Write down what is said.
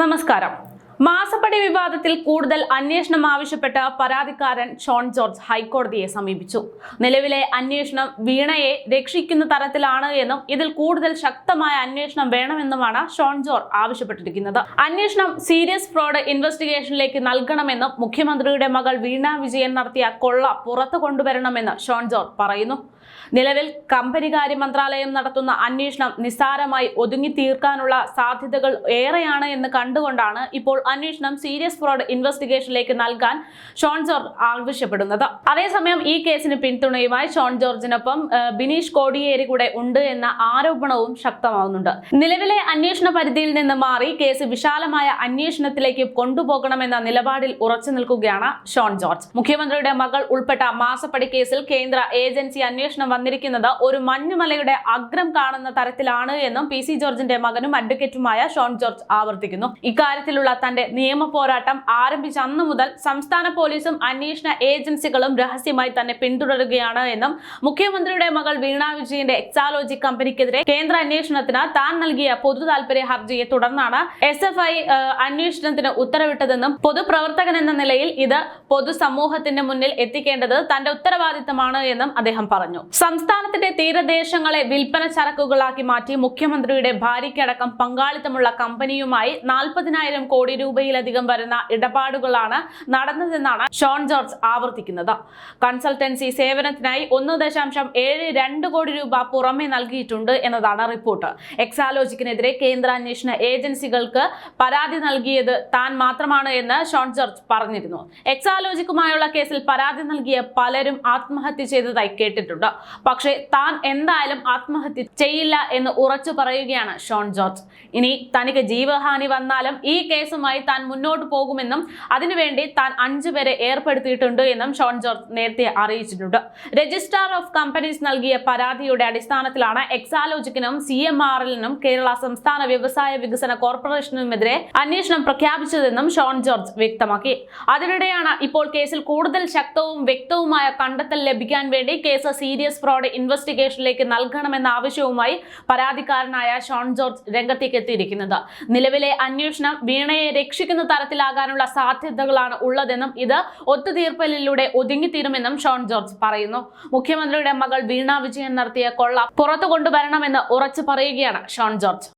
നമസ്കാരം. മാസപ്പടി വിവാദത്തിൽ കൂടുതൽ അന്വേഷണം ആവശ്യപ്പെട്ട് പരാതിക്കാരൻ ഷോൺ ജോർജ് ഹൈക്കോടതിയെ സമീപിച്ചു. നിലവിലെ അന്വേഷണം വീണയെ രക്ഷിക്കുന്ന തരത്തിലാണ് എന്നും ഇതിൽ കൂടുതൽ ശക്തമായ അന്വേഷണം വേണമെന്നുമാണ് ഷോൺ ജോർജ് ആവശ്യപ്പെട്ടിരിക്കുന്നത്. അന്വേഷണം സീരിയസ് ഫ്രോഡ് ഇൻവെസ്റ്റിഗേഷനിലേക്ക് നൽകണമെന്നും മുഖ്യമന്ത്രിയുടെ മകൾ വീണ വിജയൻ നടത്തിയ കൊള്ള പുറത്തു കൊണ്ടുവരണമെന്ന് ഷോൺ ജോർജ് പറയുന്നു. നിലവിൽ കമ്പനികാര്യ മന്ത്രാലയം നടത്തുന്ന അന്വേഷണം നിസ്സാരമായി ഒതുങ്ങി തീർക്കാനുള്ള സാധ്യതകൾ ഏറെയാണ് എന്ന് കണ്ടുകൊണ്ടാണ് ഇപ്പോൾ അന്വേഷണം സീരിയസ് ഫ്രോഡ് ഇൻവെസ്റ്റിഗേഷനിലേക്ക് നൽകാൻ ഷോൺ ജോർജ് ആവശ്യപ്പെടുന്നത്. അതേസമയം ഈ കേസിന് പിന്തുണയുമായി ഷോൺ ജോർജിനൊപ്പം ബിനീഷ് കോടിയേരി കൂടെ ഉണ്ട് എന്ന ആരോപണവും ശക്തമാവുന്നുണ്ട്. നിലവിലെ അന്വേഷണ പരിധിയിൽ നിന്ന് മാറി കേസ് വിശാലമായ അന്വേഷണത്തിലേക്ക് കൊണ്ടുപോകണമെന്ന നിലപാടിൽ ഉറച്ചു നിൽക്കുകയാണ് ഷോൺ ജോർജ്. മുഖ്യമന്ത്രിയുടെ മകൾ ഉൾപ്പെട്ട മാസപ്പടി കേസിൽ കേന്ദ്ര ഏജൻസി അന്വേഷണം വന്നിരിക്കുന്നത് ഒരു മഞ്ഞുമലയുടെ അഗ്രം കാണുന്ന തരത്തിലാണ് എന്നും പി സി ജോർജിന്റെ മകനും അഡ്വക്കേറ്റുമായ ഷോൺ ജോർജ് ആവർത്തിക്കുന്നു. ഇക്കാര്യത്തിലുള്ള തന്റെ നിയമ പോരാട്ടം ആരംഭിച്ച അന്നു മുതൽ സംസ്ഥാന പോലീസും അന്വേഷണ ഏജൻസികളും രഹസ്യമായി തന്നെ പിന്തുടരുകയാണ് എന്നും മുഖ്യമന്ത്രിയുടെ മകൾ വീണ വിജയന്റെ എക്സാലോജി കമ്പനിക്കെതിരെ കേന്ദ്ര അന്വേഷണത്തിന് താൻ നൽകിയ പൊതു താൽപര്യ ഹർജിയെ തുടർന്നാണ് എസ് എഫ് ഐ അന്വേഷണത്തിന് ഉത്തരവിട്ടതെന്നും പൊതുപ്രവർത്തകൻ എന്ന നിലയിൽ ഇത് പൊതുസമൂഹത്തിന്റെ മുന്നിൽ എത്തിക്കേണ്ടത് തന്റെ ഉത്തരവാദിത്തമാണ് എന്നും അദ്ദേഹം പറഞ്ഞു. സംസ്ഥാനത്തിന്റെ തീരദേശങ്ങളെ വിൽപ്പന ചരക്കുകളാക്കി മാറ്റി മുഖ്യമന്ത്രിയുടെ ഭാര്യയ്ക്കടക്കം പങ്കാളിത്തമുള്ള കമ്പനിയുമായി നാൽപ്പതിനായിരം കോടി രൂപയിലധികം വരുന്ന ഇടപാടുകളാണ് നടന്നതെന്നാണ് ഷോൺ ജോർജ് ആവർത്തിക്കുന്നത്. കൺസൾട്ടൻസി സേവനത്തിനായി ഒന്ന് ദശാംശം ഏഴ് രണ്ട് കോടി രൂപ പുറമെ നൽകിയിട്ടുണ്ട് എന്നതാണ് റിപ്പോർട്ട്. എക്സാലോജിക്കിനെതിരെ കേന്ദ്ര അന്വേഷണ ഏജൻസികൾക്ക് പരാതി നൽകിയത് താൻ മാത്രമാണ് എന്ന് ഷോൺ ജോർജ് പറഞ്ഞിരുന്നു. എക്സാലോജിക്കുമായുള്ള കേസിൽ പരാതി നൽകിയ പലരും ആത്മഹത്യ ചെയ്തതായി കേട്ടിട്ടുണ്ട്. പക്ഷേ താൻ എന്തായാലും ആത്മഹത്യ ചെയ്യില്ല എന്ന് ഉറച്ചു പറയുകയാണ് ഷോൺ ജോർജ്. ഇനി തനിക്ക് ജീവഹാനി വന്നാലും ഈ കേസുമായി താൻ മുന്നോട്ട് പോകുമെന്നും അതിനുവേണ്ടി താൻ അഞ്ചു പേരെ ഏർപ്പെടുത്തിയിട്ടുണ്ട് എന്നും ഷോൺ ജോർജ് നേരത്തെ അറിയിച്ചിട്ടുണ്ട്. രജിസ്ട്രാർ ഓഫ് കമ്പനീസ് നൽകിയ പരാതിയുടെ അടിസ്ഥാനത്തിലാണ് എക്സാലോജിക്കിനും സി എം എല്ലിനും കേരള സംസ്ഥാന വ്യവസായ വികസന കോർപ്പറേഷനുമെതിരെ അന്വേഷണം പ്രഖ്യാപിച്ചതെന്നും ഷോൺ ജോർജ് വ്യക്തമാക്കി. അതിനിടെയാണ് ഇപ്പോൾ കേസിൽ കൂടുതൽ ശക്തവും വ്യക്തവുമായ കണ്ടെത്തൽ ലഭിക്കാൻ വേണ്ടി കേസ് സീരിയസ് ഫ്രോഡ് ഇൻവെസ്റ്റിഗേഷനിലേക്ക് നൽകണമെന്ന ആവശ്യവുമായി പരാതിക്കാരനായ ഷോൺ ജോർജ് രംഗത്തേക്ക് എത്തിയിരിക്കുന്നത്. നിലവിലെ അന്വേഷണം വീണയെ രക്ഷിക്കുന്ന തരത്തിലാകാനുള്ള സാധ്യതകളാണ് ഉള്ളതെന്നും ഇത് ഒത്തുതീർപ്പലിലൂടെ ഒതുങ്ങിത്തീരുമെന്നും ഷോൺ ജോർജ് പറയുന്നു. മുഖ്യമന്ത്രിയുടെ മകൾ വീണ വിജയൻ നടത്തിയ കൊള്ള പുറത്തു കൊണ്ടുവരണമെന്ന് ഉറച്ചു പറയുകയാണ് ഷോൺ ജോർജ്.